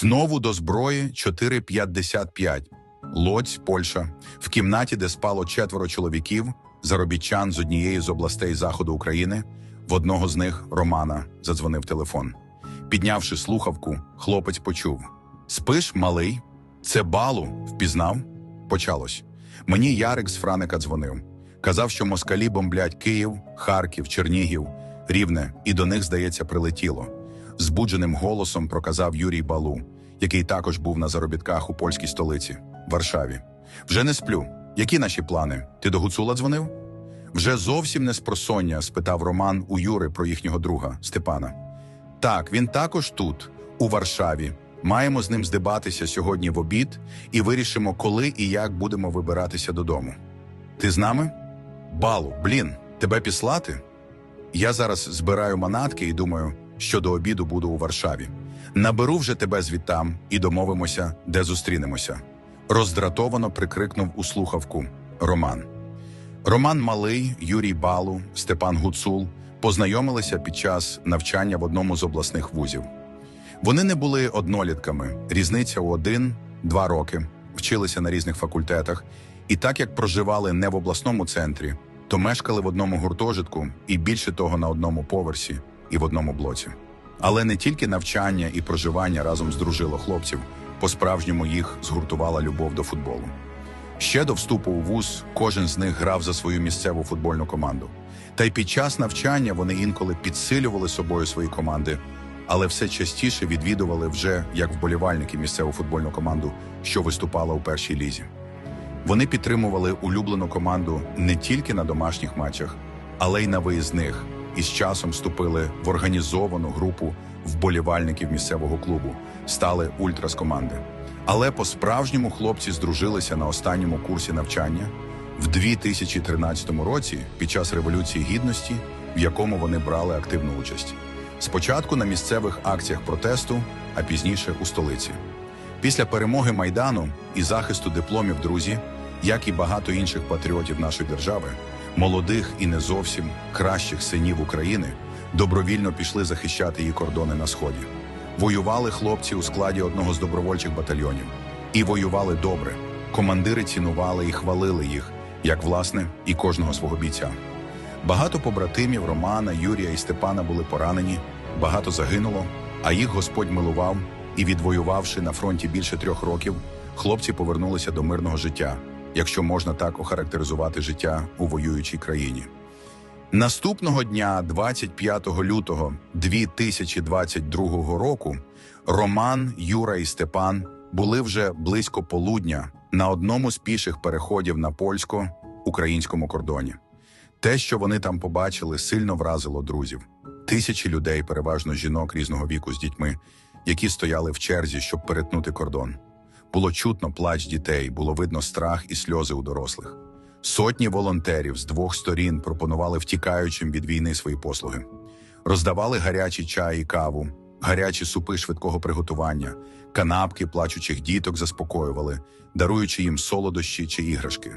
Знову до зброї 4,55. Лодзь, Польща. В кімнаті, де спало четверо чоловіків, заробітчан з однієї з областей заходу України. В одного з них Романа задзвонив телефон. Піднявши слухавку, хлопець почув: Спиш, малий? Це балу, впізнав? Почалось. Мені Ярик з Франика дзвонив. Казав, що москалі бомблять Київ, Харків, Чернігів, Рівне, і до них, здається, прилетіло. Збудженим голосом проказав Юрій Балу, який також був на заробітках у польській столиці Варшаві. Вже не сплю. Які наші плани? Ти до Гуцула дзвонив? Вже зовсім не з просоння, спитав Роман у Юри про їхнього друга Степана. Так, він також тут, у Варшаві. Маємо з ним здибатися сьогодні в обід і вирішимо, коли і як будемо вибиратися додому. Ти з нами? Балу, блін, тебе післати? Я зараз збираю манатки і думаю, що до обіду буду у Варшаві. Наберу вже тебе звідтам і домовимося, де зустрінемося. Роздратовано прикрикнув у слухавку Роман. Роман Малий, Юрій Балу, Степан Гуцул познайомилися під час навчання в одному з обласних вузів. Вони не були однолітками, різниця у один-два роки, вчилися на різних факультетах, і так як проживали не в обласному центрі, то мешкали в одному гуртожитку і більше того на одному поверсі і в одному блоці. Але не тільки навчання і проживання разом здружило хлопців, по-справжньому їх згуртувала любов до футболу. Ще до вступу у вуз кожен з них грав за свою місцеву футбольну команду. Та й під час навчання вони інколи підсилювали собою свої команди, але все частіше відвідували вже як вболівальники місцеву футбольну команду, що виступала у першій лізі. Вони підтримували улюблену команду не тільки на домашніх матчах, але й на виїзних, і з часом вступили в організовану групу вболівальників місцевого клубу, стали ультрас команди. Але по-справжньому хлопці здружилися на останньому курсі навчання в 2013 році під час Революції Гідності, в якому вони брали активну участь. Спочатку на місцевих акціях протесту, а пізніше у столиці. Після перемоги Майдану і захисту дипломів друзі, як і багато інших патріотів нашої держави, молодих і не зовсім кращих синів України, добровільно пішли захищати її кордони на сході. Воювали хлопці у складі одного з добровольчих батальйонів і воювали добре. Командири цінували і хвалили їх, як власне і кожного свого бійця. Багато побратимів Романа, Юрія і Степана були поранені, багато загинуло, а їх Господь милував і, відвоювавши на фронті більше трьох років, хлопці повернулися до мирного життя, якщо можна так охарактеризувати життя у воюючій країні. Наступного дня, 25 лютого 2022 року, Роман, Юра і Степан були вже близько полудня на одному з піших переходів на польсько-українському кордоні. Те, що вони там побачили, сильно вразило друзів. Тисячі людей, переважно жінок різного віку з дітьми, які стояли в черзі, щоб перетнути кордон. Було чутно плач дітей, було видно страх і сльози у дорослих. Сотні волонтерів з двох сторін пропонували втікаючим від війни свої послуги, роздавали гарячий чай і каву, гарячі супи швидкого приготування, канапки плачучих діток заспокоювали, даруючи їм солодощі чи іграшки.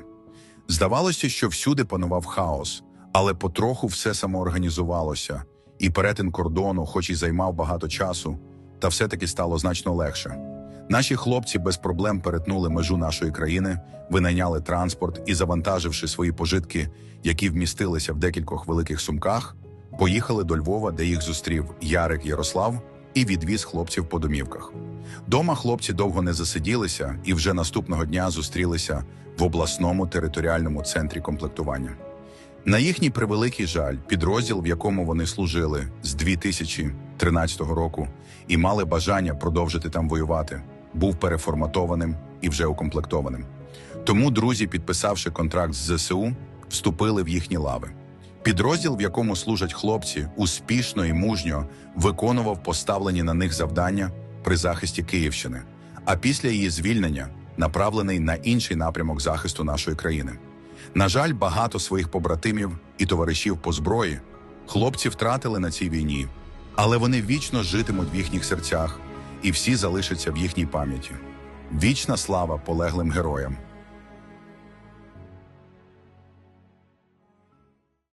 Здавалося, що всюди панував хаос, але потроху все самоорганізувалося, і перетин кордону, хоч і займав багато часу, та все-таки стало значно легше. Наші хлопці без проблем перетнули межу нашої країни, винайняли транспорт і, завантаживши свої пожитки, які вмістилися в декількох великих сумках, поїхали до Львова, де їх зустрів Ярик Ярослав і відвіз хлопців по домівках. Дома хлопці довго не засиділися і вже наступного дня зустрілися в обласному територіальному центрі комплектування. На їхній превеликий жаль, підрозділ, в якому вони служили з 2013 року і мали бажання продовжити там воювати, був переформатованим і вже укомплектованим. Тому друзі, підписавши контракт з ЗСУ, вступили в їхні лави. Підрозділ, в якому служать хлопці, успішно і мужньо виконував поставлені на них завдання при захисті Київщини, а після її звільнення направлений на інший напрямок захисту нашої країни. На жаль, багато своїх побратимів і товаришів по зброї хлопці втратили на цій війні, але вони вічно житимуть в їхніх серцях і всі залишаться в їхній пам'яті. Вічна слава полеглим героям.